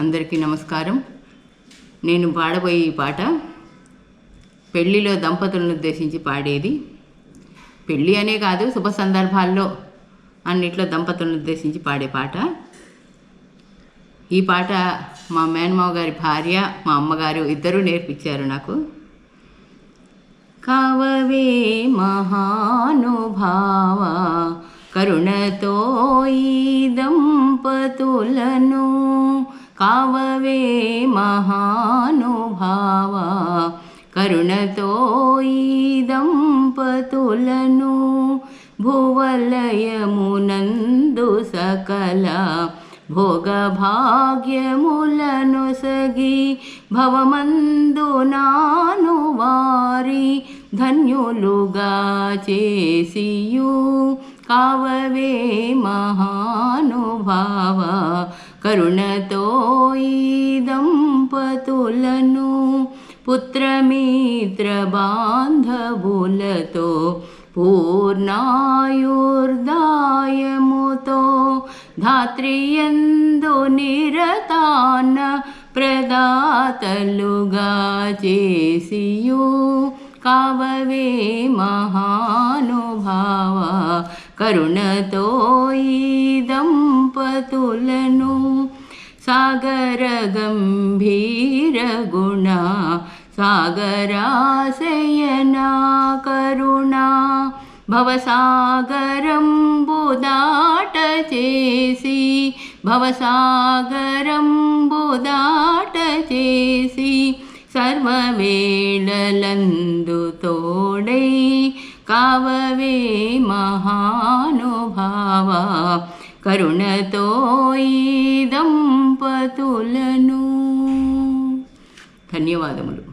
అందరికీ నమస్కారం. నేను పాడబోయే ఈ పాట పెళ్ళిలో దంపతులను ఉద్దేశించి పాడేది. పెళ్ళి అనే కాదు శుభ సందర్భాల్లో అన్నిట్లో దంపతులను ఉద్దేశించి పాడే పాట. ఈ పాట మా మేనమావ గారి భార్య మా అమ్మగారు ఇద్దరూ నేర్పించారు నాకు. కావవే మహానుభావ కరుణతో ఈ దంపతులను కావవే మహానుభావ కరుణతో ఈ దంపతులను భువలయమునందు సకల భోగభాగ్యములను సగి భవమందు నాను వారి ధన్యులుగా చేసియు. కావవే మహానుభావ కరుణతో ఈ దంపతులను పుత్రమిత్ర బాంధవులతో పూర్ణాయుర్దాయముతో ధాత్రియందు నిరతాన ప్రదాతలుగా చేసియు కావవే మహా కరుణతో ఈ దంపతులను సాగర గంభీర గుణ సాగరాశయనా కరుణా భవసాగరం బుదాట చేసి భవసాగరం బుదాట చేసి సర్వవేళలందు తోడై కావవే మహానుభావ కరుణతో ఈ దంపతులను. ధన్యవాదములు.